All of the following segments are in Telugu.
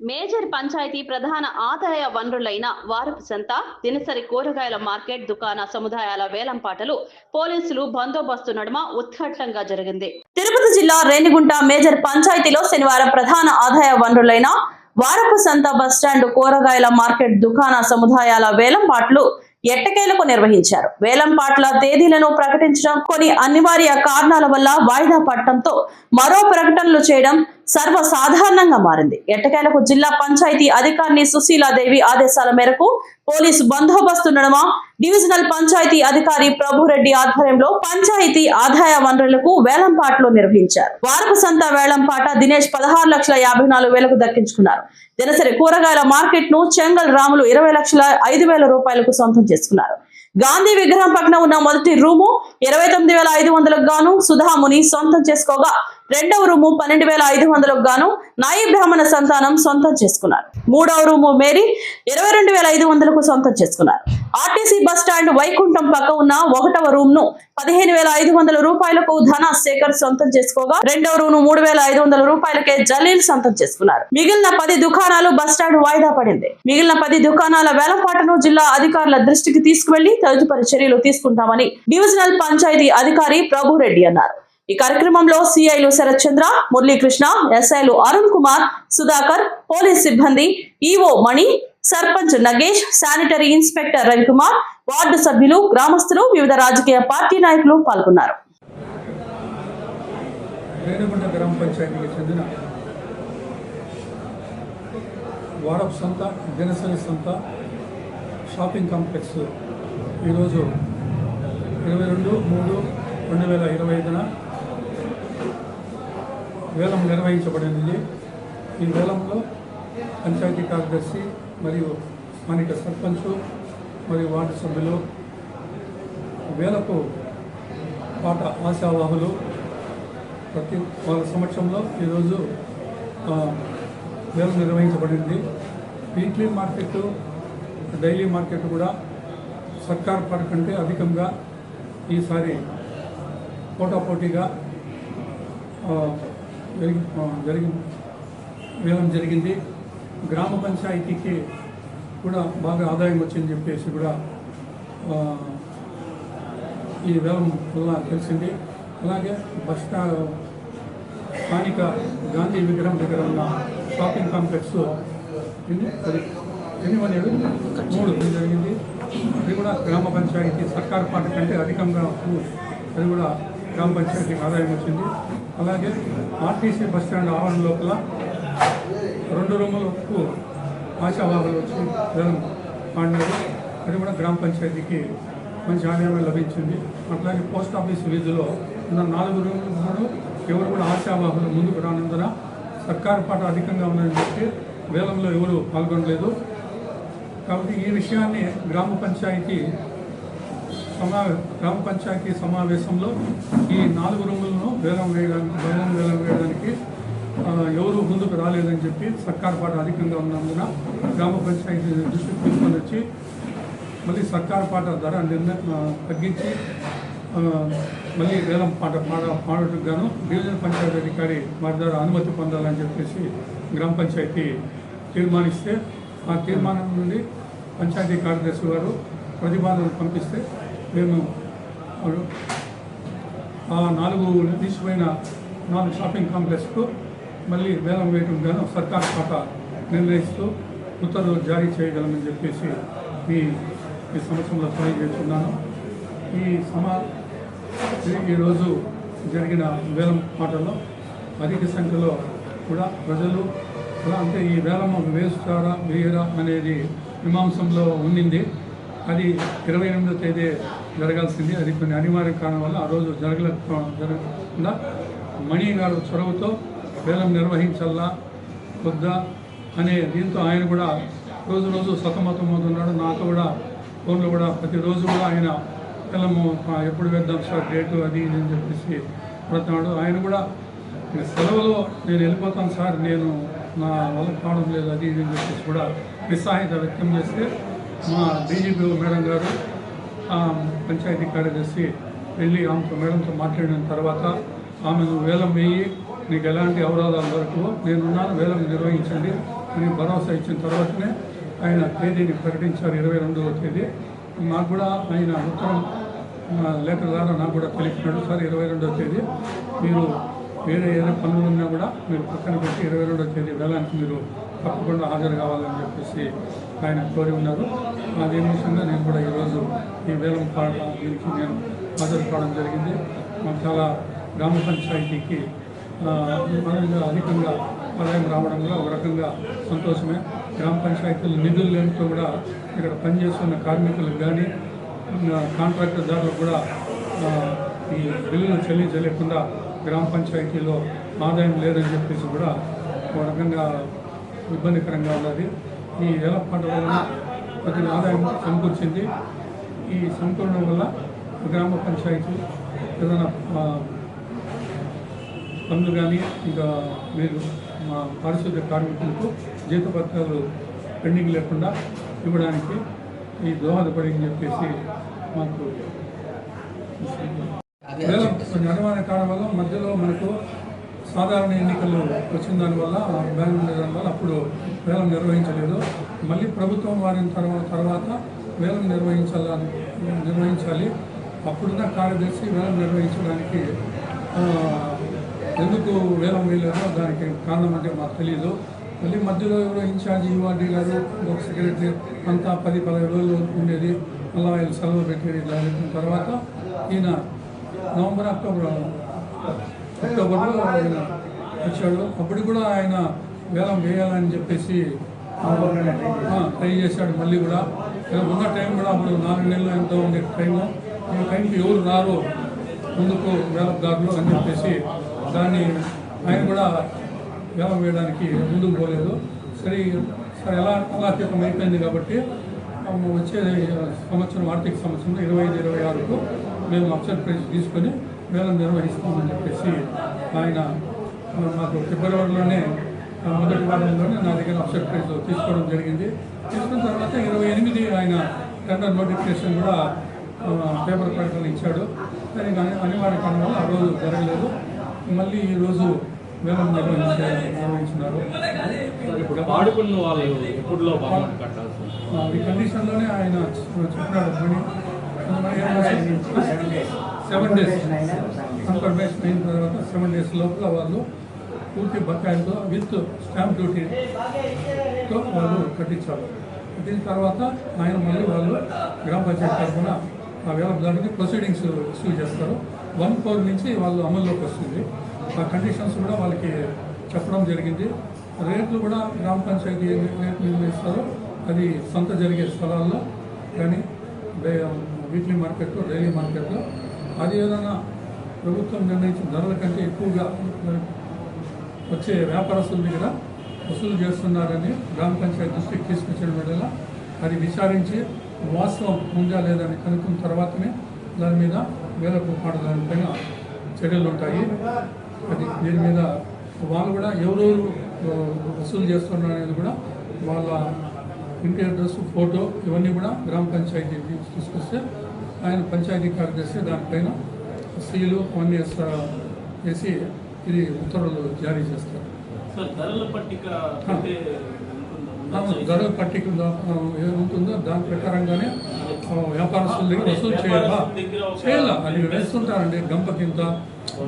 మేజర్ పంచాయతీ ప్రధాన ఆదాయ వనరులైన వారపు సంత దినసరి కూరగాయల మార్కెట్ దుకాణ సముదాయాల వేలంపాటలు పోలీసులు బందోబస్తు నడుమ ఉత్కట్లంగా జరిగింది. తిరుపతి జిల్లా రేణిగుంట మేజర్ పంచాయతీలో శనివారం ప్రధాన ఆదాయ వనరులైన వారపు సంత బస్టాండ్ కూరగాయల మార్కెట్ దుకాణ సముదాయాల వేలంపాట్లు ఎట్టకేలకు నిర్వహించారు. వేలంపాట్ల తేదీలను ప్రకటించడం కొన్ని అనివార్య కారణాల వల్ల వాయిదా పడటంతో మరో ప్రకటనలు చేయడం సర్వసాధారణంగా మారింది. ఎట్టకేలకు జిల్లా పంచాయతీ అధికారిని సుశీలాదేవి ఆదేశాల మేరకు పోలీసు బందోబస్తు నడుమ డివిజనల్ పంచాయతీ అధికారి ప్రభురెడ్డి ఆధ్వర్యంలో పంచాయతీ ఆదాయ వనరులకు వేలంపాట్లు నిర్వహించారు. వారపు సంత వేలంపాట దినేష్ పదహారు లక్షల యాభై నాలుగు వేలకు దక్కించుకున్నారు. దినసరి కూరగాయల మార్కెట్ను చెంగల్ రాములు ఇరవై లక్షల ఐదు వేల రూపాయలకు సొంతం చేసుకున్నారు. గాంధీ విగ్రహం పక్కన ఉన్న మొదటి రూము ఇరవై తొమ్మిది వేల ఐదు వందలకు గాను సుధాముని సొంతం చేసుకోగా. రెండవ రూము పన్నెండు వేల ఐదు వందలకు గాను నాయి బ్రాహ్మణ సంతానం సొంతం చేసుకున్నారు. మూడవ రూము మేరీ ఇరవై రెండు వేల ఐదు వందలకు సొంతం చేసుకున్నారు. ఆర్టీసీ బస్ స్టాండ్ వైకుంఠం పక్క ఉన్న ఒకటవ రూమ్ను పదిహేను వేల ఐదు వందల రూపాయలకు ధన శేఖర్ సొంతం చేసుకోగా రెండవ రూమ్ను మూడు వేల ఐదు వందల రూపాయలకే జలీల్ సొంతం చేసుకున్నారు. మిగిలిన పది దుకాణాలు బస్ స్టాండ్ వాయిదా పడింది. మిగిలిన పది దుకాణాల వేలంపాటను జిల్లా అధికారుల దృష్టికి తీసుకువెళ్ళి తదుపరి చర్యలు తీసుకుంటామని డివిజనల్ పంచాయతీ అధికారి ప్రభురెడ్డి అన్నారు. ఈ కార్యక్రమంలో సిఐలు శరత్ చంద్ర మురళీకృష్ణ ఎస్ఐలు అరుణ్ కుమార్ సుధాకర్ పోలీస్ సిబ్బంది EO Mani sarpanch Nagesh sanitary inspector Ravikumar ward సభ్యులు గ్రామస్తులు వివిధ రాజకీయ పార్టీ నాయకులు పాల్గొన్నారు. గ్రామ పంచాయతీకి చెందిన వారపు సంత దినసరి సంత షాపింగ్ కాంప్లెక్స్ ఈరోజు ఇరవై రెండు మూడు రెండు వేల ఇరవై ఐదున వేలం నిర్వహించబడింది. ఈ వేలంలో పంచాయతీ కార్యదర్శి మరియు స్థానిక సర్పంచ్ మరియు వార్డు సభ్యులు వేలకు పాట ఆశావాహులు ప్రతి వాళ్ళ సమక్షంలో ఈరోజు వేలం నిర్వహించబడింది. వీక్లీ మార్కెట్ డైలీ మార్కెట్ కూడా సర్కార్ పాట కంటే అధికంగా ఈసారి పోటాపోటీగా జరిగి జరిగి వేలం జరిగింది. గ్రామ పంచాయతీకి కూడా బాగా ఆదాయం వచ్చిందని చెప్పేసి కూడా ఈ వేలం వల్ల తెలిసింది. అలాగే బస్ స్టా స్థానిక గాంధీ విగ్రహం దగ్గర ఉన్న షాపింగ్ కాంప్లెక్స్ ఎన్ని? అది ఎన్ని అనేది? మూడు. జరిగింది? అది కూడా గ్రామ పంచాయతీ సర్కార్ పాట కంటే అధికంగా అది కూడా గ్రామ పంచాయతీకి ఆదాయం వచ్చింది. అలాగే ఆర్టీసీ బస్ స్టాండ్ ఆవరణ లోపల రెండు రూములకు ఆశాభావాలు వచ్చి వేలం అది కూడా గ్రామ పంచాయతీకి మంచి ఆదాయం లభించింది. అట్లాగే పోస్ట్ ఆఫీస్ వీధిలో ఉన్న నాలుగు రూములు కూడా ఎవరు కూడా ఆశాభావాలు ముందుకు రానందున సర్కారు పాట అధికంగా ఉందని చెప్పి వేలంలో ఎవరు పాల్గొనలేదు. కాబట్టి ఈ విషయాన్ని గ్రామ పంచాయతీ సమా గ్రామ పంచాయతీ సమావేశంలో ఈ నాలుగు రూములను వేలం వేయడానికి వేలం వేలం వేయడానికి ఎవరు ముందుకు రాలేదని చెప్పి సర్కార్ పాట అధికంగా ఉన్నందున గ్రామ పంచాయతీ దృష్టికి తీసుకొని వచ్చి మళ్ళీ సర్కార్ పాట ధర నిర్ణయం తగ్గించి మళ్ళీ వేలం పాట పాడ పాడటం గాను డివిజన్ పంచాయతీ అధికారి వారి ద్వారా అనుమతి పొందాలని చెప్పేసి గ్రామ పంచాయతీ తీర్మానిస్తే ఆ తీర్మానం నుండి పంచాయతీ కార్యదర్శి గారు ప్రతిపాదనలు పంపిస్తే మేము ఆ నాలుగు నిర్దిష్టమైన నాలుగు షాపింగ్ కాంప్లెక్స్కు మళ్ళీ వేలం వేయడం గాను సర్కార్ ఖాతా నిర్ణయిస్తూ ఉత్తర్వులు జారీ చేయగలమని చెప్పేసి ఈ ఈ సంవత్సరంలో తెలియజేస్తున్నాను. ఈ సమా ఈరోజు జరిగిన వేలం పాటలో అధిక సంఖ్యలో కూడా ప్రజలు ఎలా అంటే ఈ వేలం వేస్తారా వేయరా అనేది మీమాంసంలో ఉండింది. అది ఇరవై ఎనిమిదో తేదీ జరగాల్సింది. అది కొన్ని అనివార్య కారణం వల్ల ఆ రోజు జరగలే జరగకుండా మణి గారు చొరవతో వేలం నిర్వహించాలా వద్దా అనే దీంతో ఆయన కూడా రోజు రోజు సతమతమవుతున్నాడు నాతో కూడా ఫోన్లో కూడా ప్రతిరోజు కూడా ఆయన పిల్లము ఎప్పుడు వేద్దాం సార్ డేటు అది ఇది అని చెప్పేసి పడుతున్నాడు ఆయన కూడా సెలవులో నేను వెళ్ళిపోతాను సార్ నేను నా వల్ల కావడం లేదు అది ఇది అని చెప్పేసి కూడా నిస్సహాయత వ్యక్తం చేస్తే మా డీజీపీ మేడం గారు పంచాయతీ కార్యదర్శి వెళ్ళి ఆమెతో మేడంతో మాట్లాడిన తర్వాత ఆమెను వేలం వేయి మీకు ఎలాంటి అవరోధాలు దొరకవు. నేనున్నాను వేలం నిర్వహించండి. అని భరోసా ఇచ్చిన తర్వాతనే ఆయన తేదీని ప్రకటించారు ఇరవై రెండవ తేదీ. నాకు కూడా ఆయన ఉత్తరం లేఖ ద్వారా నాకు కూడా తెలిపినాడు. సార్ ఇరవై రెండవ తేదీ. మీరు వేరే ఏదైనా పనులు ఉన్నా కూడా మీరు పక్కన పెట్టి ఇరవై రెండవ తేదీ వేలానికి మీరు తప్పకుండా హాజరు కావాలని చెప్పేసి ఆయన కోరి ఉన్నారు. అదే విషయంగా నేను కూడా ఈరోజు ఈ వేలం పాట గురించి నేను హాజరు కావడం జరిగింది. మాకు చాలా గ్రామ పంచాయతీకి అధికంగా ఆదాయం రావడం కూడా ఒక రకంగా సంతోషమే. గ్రామ పంచాయతీలు నిధులు లేనితో కూడా ఇక్కడ పనిచేస్తున్న కార్మికులకు కానీ కాంట్రాక్టర్దారులకు కూడా ఈ బిల్లును చెల్లించలేకుండా గ్రామ పంచాయతీలో ఆదాయం లేదని చెప్పేసి కూడా ఒక రకంగా ఇబ్బందికరంగా ఉన్నది. ఈ వేల వలన ప్రతి ఆదాయం సమకూర్చింది. ఈ సమకూరడం వల్ల గ్రామ పంచాయతీ ఏదైనా పనులు కానీ ఇంకా మీరు మా పారిశుద్ధ్య కార్మికులకు జీతపత్రాలు పెండింగ్ లేకుండా ఇవ్వడానికి ఈ దోహదపడిందని చెప్పేసి మాకు వేలం కొంచెం అనుమాన కారణం వల్ల మధ్యలో మనకు సాధారణ ఎన్నికలు వచ్చిన దానివల్ల బ్యాన్ ఉండడం వల్ల అప్పుడు వేలం నిర్వహించలేదు. మళ్ళీ ప్రభుత్వం వారిన తర్వాత తర్వాత వేలం నిర్వహించాలని నిర్వహించాలి. అప్పుడున్న కార్యదర్శి వేలం నిర్వహించడానికి ఎందుకు వేలం వేయలేదో దానికి కారణం అంటే మాకు తెలియదు మళ్ళీ మధ్యలో ఎవరో ఇన్ఛార్జ్ ఈవార్డీ గారు ఒక సెక్రటరీ అంతా పది పదహైదు రోజులు ఉండేది. మళ్ళీ ఆయన సెలవు పెట్టేది ఇట్లా చెప్పిన తర్వాత ఈయన నవంబర్ అక్టోబర్ అక్టోబర్లో ఆయన వచ్చాడు. అప్పుడు కూడా ఆయన వేలం వేయాలని చెప్పేసి ట్రై చేశాడు మళ్ళీ కూడా. ఉన్న టైం కూడా అప్పుడు నాలుగు నెలలు ఎంతో ఉండే టైము. ఈ టైంకి ఎవరు రారు ముందుకు వేలదారులు అని చెప్పేసి దాన్ని ఆయన కూడా వేలం వేయడానికి ముందుకు పోలేదు. సరే సరే ఎలా అలాతీతం అయిపోయింది కాబట్టి వచ్చే సంవత్సరం ఆర్థిక సంవత్సరంలో ఇరవై ఐదు ఇరవై ఆరుకు మేము అప్సెట్ ప్రైజ్ తీసుకొని వేలం నిర్వహిస్తామని చెప్పేసి ఆయన మాకు ఫిబ్రవరిలోనే మొదటి వారంలోనే నా దగ్గర అప్సెట్ ప్రైజ్ తీసుకోవడం జరిగింది. తీసుకున్న తర్వాత ఇరవై ఎనిమిది ఆయన టెండర్ నోటిఫికేషన్ కూడా పేపర్ ప్రకటన ఇచ్చాడు. దానికి అనివార్య కారణం ఆ రోజు జరగలేదు. మళ్ళీ ఈ రోజు వేలం నిర్వహించే నిర్వహించినారు ఇప్పుడు వాడుకున్న వాళ్ళు ఎప్పుడులో ఈ కండిషన్లోనే ఆయన చెప్పినాడు సెవెన్ డేస్ కన్ఫర్మేషన్ అయిన తర్వాత సెవెన్ డేస్ లోపల వాళ్ళు పూర్తి బకాయిలతో విత్ స్టాంప్ డ్యూటీతో వాళ్ళు కట్టించాలి కట్టిన తర్వాత ఆయన మళ్ళీ వాళ్ళు గ్రామ పంచాయతీ తరఫున ఆ వేలదారునికి ప్రొసీడింగ్స్ ఇష్యూ చేస్తారు. వన్ ఫోర్ నుంచి వాళ్ళు అమల్లోకి వస్తుంది. ఆ కండిషన్స్ కూడా వాళ్ళకి చెప్పడం జరిగింది. రేట్లు కూడా గ్రామ పంచాయతీ ఏ రేట్లు నిర్ణయిస్తారో అది సొంత జరిగే స్థలాల్లో కానీ వీక్లీ మార్కెట్లో డైలీ మార్కెట్లో. అది ఏదైనా ప్రభుత్వం నిర్ణయించిన ధరల కంటే ఎక్కువగా వచ్చే వ్యాపారస్తుల దగ్గర వసూలు చేస్తున్నారని గ్రామ పంచాయతీ దృష్టికి తీసుకొచ్చిన వల్ల అది విచారించి వాస్తవం ఉందా లేదని కనుక్కున్న తర్వాతనే దాని మీద వేలకు పాట దానిపైన చర్యలు ఉంటాయి. అది దీని మీద వాళ్ళు కూడా ఎవరెవరు వసూలు చేస్తున్నారు అనేది కూడా వాళ్ళ ఇంటి అడ్రస్ ఫోటో ఇవన్నీ కూడా గ్రామ పంచాయతీ తీసుకొస్తే ఆయన పంచాయతీ కార్యదర్శి దానిపైన సీలు అవన్నీ వేసి ఇది ఉత్తర్వులు జారీ చేస్తారు. ధరల పట్టిక ఏముంటుందో దాని ప్రకారంగానే వ్యాపారస్తుల దగ్గర వసూలు చేయాలా చేయాలా అది వేస్తుంటారండి గంపకింత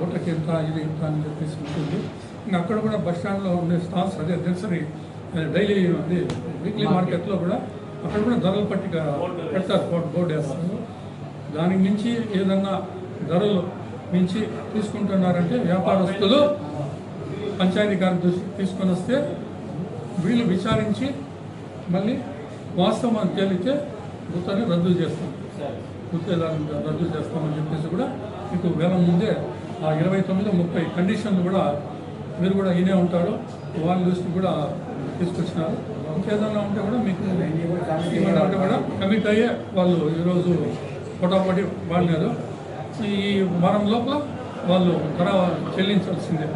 బుట్టకింత ఇది ఇంత అని చెప్పేసి ఉంటుంది. ఇంకా అక్కడ కూడా బస్ స్టాండ్లో ఉండే స్టాల్స్ అదే దినసరి డైలీ అది వీక్లీ మార్కెట్లో కూడా అక్కడ కూడా ధరల పట్టిక పెడతారు బోర్డు బోర్డు వేస్తారు. దానికి మించి ఏదన్నా ధరలు మించి తీసుకుంటున్నారంటే వ్యాపారస్తులు పంచాయతీ గారి దృష్టికి తీసుకొని వస్తే వీళ్ళు విచారించి మళ్ళీ వాస్తవం తేలితే గుర్తాన్ని రద్దు చేస్తాం. గుర్తేదాన్ని రద్దు చేస్తామని చెప్పేసి కూడా మీకు వేల ముందే ఆ ఇరవై తొమ్మిది ముప్పై కండిషన్లు కూడా మీరు కూడా ఇనే ఉంటారు. వాళ్ళ దృష్టికి కూడా తీసుకొచ్చినారు. ఇంకేదన్నా ఉంటే కూడా మీకు ఏమైనా ఉంటే కూడా కమిట్ అయ్యే వాళ్ళు ఈరోజు పొటాపటి వాడినారు. ఈ వారం లోపల వాళ్ళు ధర చెల్లించాల్సిందే.